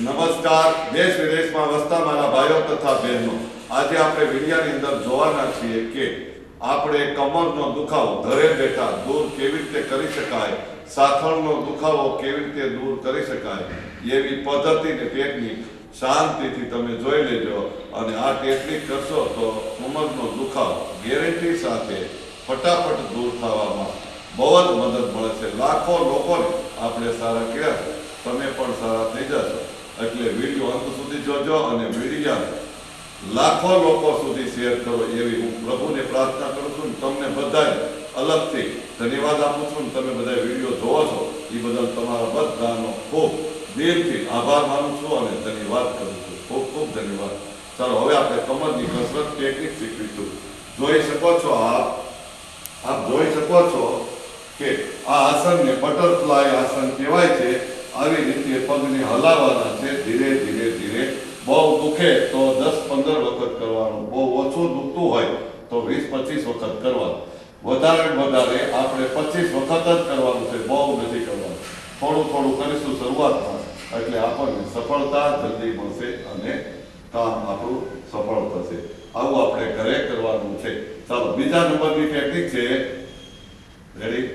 નમસ્કાર, દેશ વિદેશમાં વસતા મારા ભાઈઓ તથા બહેનો. આજે આપણે વિડિયાની અંદર જોવાના છીએ કે આપણે કમરનો દુખાવો ઘરે બેઠા દૂર કેવી રીતે કરી શકાય, સાથળનો દુખાવો કેવી રીતે દૂર કરી શકાય, એવી પદ્ધતિ ને ટેકનિક શાંતિથી તમે જોઈ લેજો અને આ ટેકનિક કરશો તો કમરનો દુખાવો ગેરંટી સાથે ફટાફટ દૂર થવામાં બહુ જ મદદ મળે છે. લાખો લોકોને આપણે સારા કર્યા તમે પણ સારા થઈ જશો. એટલે વીડિયો અંત સુધી જોજો અને વિડીયા લાખો લોકો સુધી શેર કરો એવી હું પ્રભુને પ્રાર્થના કરું છું તમને બધા અલગથી ધન્યવાદ આપું છું તમે બધા વીડિયો જોવો છો એ બદલ તમારા બધાનો ખૂબ દિલથી આભાર માનું છું અને ધન્યવાદ કરું છું. ખૂબ ખૂબ ધન્યવાદ. ચાલો, હવે આપણે કમરની કસરત ટેકનિક શીખવીશું? જોઈ શકો છો આપ આપ જોઈ શકો છો કે આ આસનને બટરફ્લાય આસન કહેવાય છે. આવી રીતે પગને હલાવવાના છે. ધીરે ધીરે ધીરે. બહુ દુખે તો દસ, પંદર વખત કરવાનું. બહુ ઓછું દુખતું હોય તો વીસ, પચીસ વખત કરવાનું. વધારે વધારે આપણે પચીસ વખત જ કરવાનું છે. બહુ નથી કરવાનું. થોડું થોડું કરીશું શરૂઆતમાં. એટલે આપણને સફળતા જલ્દી મળશે અને કામ આપણું સફળ થશે. આવું આપણે ઘરે કરવાનું છે. ચાલો, બીજા નંબરની ટેકનિક છે. રેડી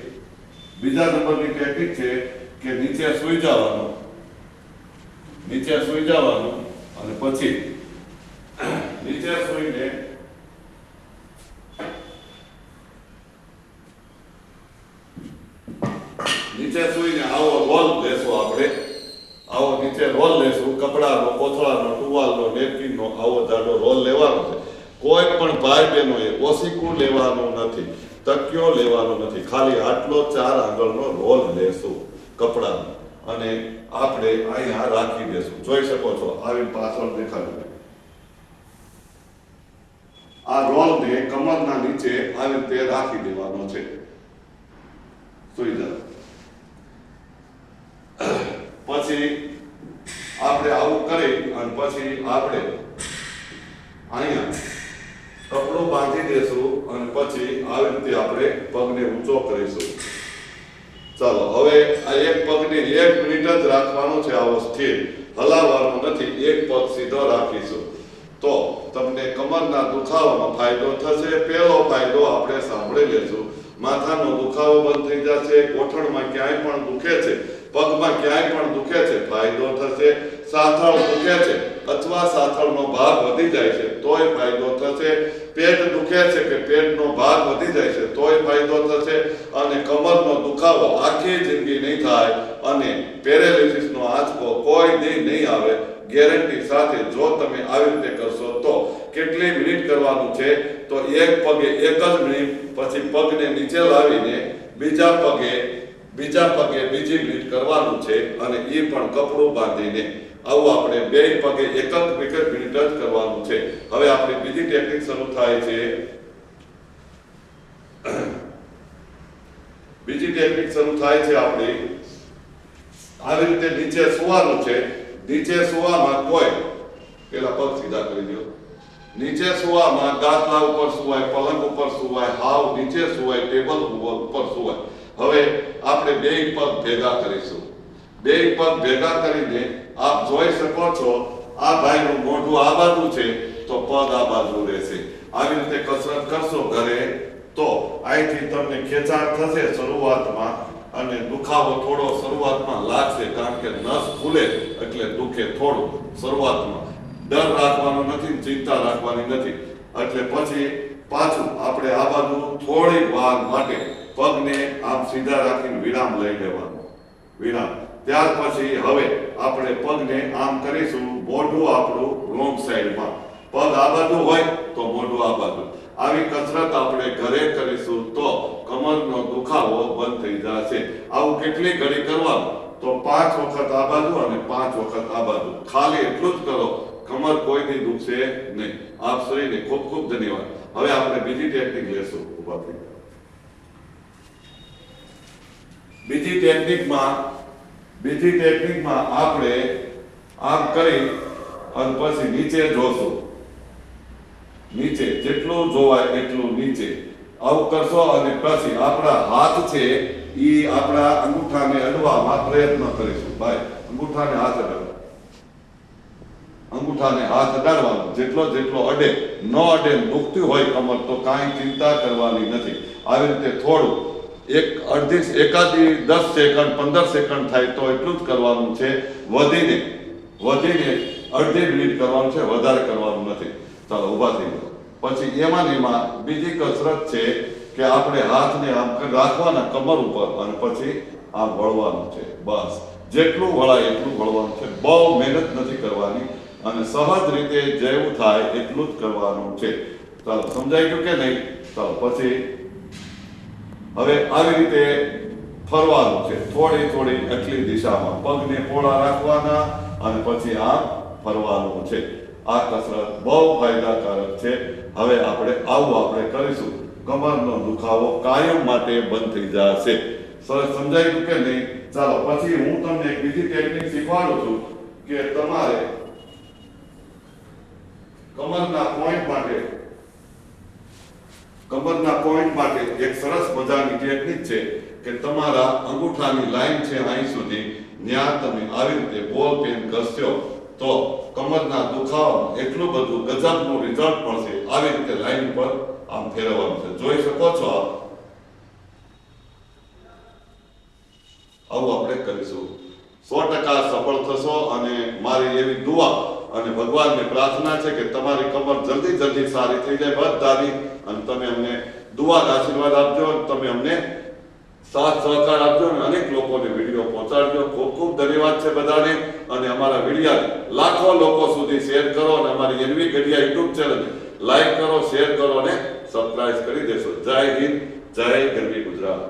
બીજા નંબરની ટેકનિક છે. કે નીચે સુઈ જવાનું. નીચે સુઈ જવાનું અને પછી નીચે સુઈને નીચે સુઈને આવો રોલ લેશું આપણે. આવો નીચે રોલ લેશું, કપડાનો, કોથળાનો, ટુવાલનો, નેપકિનનો, આવો જાડો રોલ લેવાનો છે. કોઈ પણ ભાઈ બહેનોએ ઓસીકું લેવાનું નથી, તકિયો લેવાનો નથી. ખાલી આટલો ચાર આગળનો રોલ લેશું. કપડાનો અને આપણે અહીંયા રાખી દેશું જોઈ શકો છો આવી પાછળ દેખાડું આ રોલને કમરના નીચે આવી રીતે રાખી દેવાનો છે. સુઈ જાઓ. પછી આપણે આવું કરી અને પછી આપણે અહીંયા કપડું બાંધી દેશું અને પછી આવી રીતે આપણે પગને ઊંચો કરીશું. ચાલો, હવે આ એક પગને એક મિનિટ જ રાખવાનું છે આવો સ્થિર. હલાવવાનું નથી, એક પગ સીધો રાખીશું. તો તમને કમરના દુખાવામાં ફાયદો થશે, પહેલો ફાયદો આપણે સાંભળી લેશું. માથાનો દુખાવો બંધ થઈ જશે, ગોઠણમાં ક્યાંય પણ દુખે છે. પગમાં ક્યાંય પણ દુખે છે, ફાયદો થશે, સાથળ દુખે છે, અથવા સાથળનો ભાગ વધી જાય છે, તોય ફાયદો થશે. પેટ દુખે છે કે પેટનો ભાગ વધી જાય છે, તોય ફાયદો થશે. અને કમરનો દુખાવો આખી જિંદગી નહીં થાય અને પેરેલિસિસનો આંચકો કોઈ દી નહીં આવે. ગેરંટી સાથે જો તમે આવી રીતે કરશો તો કેટલી મિનિટ કરવાનું છે? તો એક પગે એક જ મિનિટ, પછી પગને નીચે લાવીને બીજા પગે બીજા પગે બીજી મિનિટ કરવાનું છે અને એ પણ કપડું બાંધીને આવું આપણે બે પગે એક જ એક મિનિટ જ કરવાનું છે. હવે આપણી બીજી ટેકનિક શરૂ થાય છે. બીજી ટેકનિક શરૂ થાય છે આપણી. આવી રીતે નીચે સુવાનું છે. નીચે સુવામાં કોઈ પેલા પગ સીધા કરી દો. નીચે સુવામાં ગાદલા ઉપર સુવાય, પલંગ ઉપર સુવાય, હાવ નીચે સુવાય, ટેબલ ઉપર સુવાય. આપણે બે પદ ભેગા કરીશું. બે પદ ભેગા કરીને આપ જોઈ શકો છો, આ ભાઈનું મોઢું આ બાજુ છે, તો પદ આ બાજુ રહેશે. આવી રીતે કસરત કરશો ઘરે, તો અહીંથી તમને ખેંચાણ થશે શરૂઆતમાં અને દુખાવો થોડો શરૂઆતમાં લાગશે, કારણ કે નસ ખુલે એટલે દુખે થોડું શરૂઆતમાં. ડર રાખવાનો નથી ચિંતા રાખવાની નથી. એટલે પછી પાછું આપણે આ બાજુ થોડી વાર માટે પગને આમ સીધા રાખીને વિરામ લઈ લેવાનો. વિરામ. ત્યાર પછી હવે આપણે પગને આમ કરીશું, મોઢું આપણું રોંગ સાઈડમાં. પગ આ બાજુ હોય તો મોઢું આ બાજુ આવી કસરત આપણે ઘરે કરીશું તો કમરનો દુખાવો બંધ થઈ જશે. આવું કેટલી ઘડી કરવાનું? તો પાંચ વખત આ બાજુ અને પાંચ વખત આ બાજુ ખાલી એટલું જ કરો, કમર કોઈની દુખશે નહીં. આપ શ્રીને ખૂબ ખૂબ ધન્યવાદ. હવે આપણે બીજી ટેકનિક લેશું. ઊભા થઈ જાઓ. બીજી ટેકનિકમાં બીજી ટેકનિકમાં આપણે આમ કરી અને પછી નીચે જોશું. નીચે જેટલું જોવાય એટલું નીચે. આવું કરશો અને પછી આપણા હાથ છે એ આપણા અંગૂઠાને અડવામાં પ્રયત્ન કરીશું. ભાઈ, અંગૂઠાને હાથ અડવા અંગૂઠાને હાથ અડાડવાનો. જેટલો જેટલો અડે, ન અડે દુખતી હોય કમર, તો કાંઈ ચિંતા કરવાની નથી. આવી રીતે થોડું એક અડધી એકાદી દસ સેકન્ડ, પંદર સેકન્ડ થાય તો એટલું જ કરવાનું છે. વધીને વધીને અડધી મિનિટ કરવાનું છે, વધારે કરવાનું નથી. ચાલો, ઊભા થઈ જાઓ. પછી એમાં એમાં બીજી કસરત છે કે આપણે હાથને આમ રાખવાના કમર ઉપર અને પછી આમ વળવાનું છે. બસ. જેટલું વળાય એટલું વળવાનું છે. બહુ મહેનત નથી કરવાની અને સહજ રીતે જેવું થાય એટલું જ કરવાનું છે. ચાલો, સમજાઈ ગયું કે નહીં? ચાલો, પછી હવે આવી રીતે ફરવાનું છે. થોડી થોડી એટલી દિશામાં પગને પોળા રાખવાના અને પછી આ ફરવાનું છે. આ કસરત બહુ ફાયદાકારક છે. હવે આપણે આવું આપણે કરીશું. કમરનો દુખાવો કાયમ માટે બંધ થઈ જશે. સરસ સમજાઈ ગયું કે નહીં? ચાલો, પછી હું તમને એક બીજી ટેકનિક શીખવાડું છું કે તમારે કમરના પોઈન્ટ માટે કમરના પોઈન્ટ માટે એક સરસ મજાની ટેકનિક છે કે તમારા અંગૂઠાની લાઈન છે અહીં સુધી, ત્યાં તમે આવી રીતે બોલ પેન ઘસશો, તો કમરના દુખાવામાં એટલું બધું ગજબનું રિઝલ્ટ મળશે. આવી રીતે લાઈન પર આમ ફેરવવાનું છે. જોઈ શકો છો આવું આપણે કરીશું. સો ટકા સફળ થશો અને મારી એવી દુઆ અને ભગવાનને પ્રાર્થના છે કે તમારી કમર જલ્દી જલ્દી સારી થઈ જાય બધાની. અને તમે અમને દુઆ આશીર્વાદ આપજો તમે અમને સાથ સહકાર આપજો અને અનેક લોકોને વીડિયો પહોંચાડજો. ખૂબ ખૂબ ધન્યવાદ છે બધાને. અને અમારા વિડીયા લાખો લોકો સુધી શેર કરો અને અમારી N V Gadhiya YouTube channel like કરો, શેર કરો અને સબસ્ક્રાઇબ કરી દેશો. જય હિન્દ, જય ગરવી ગુજરાત.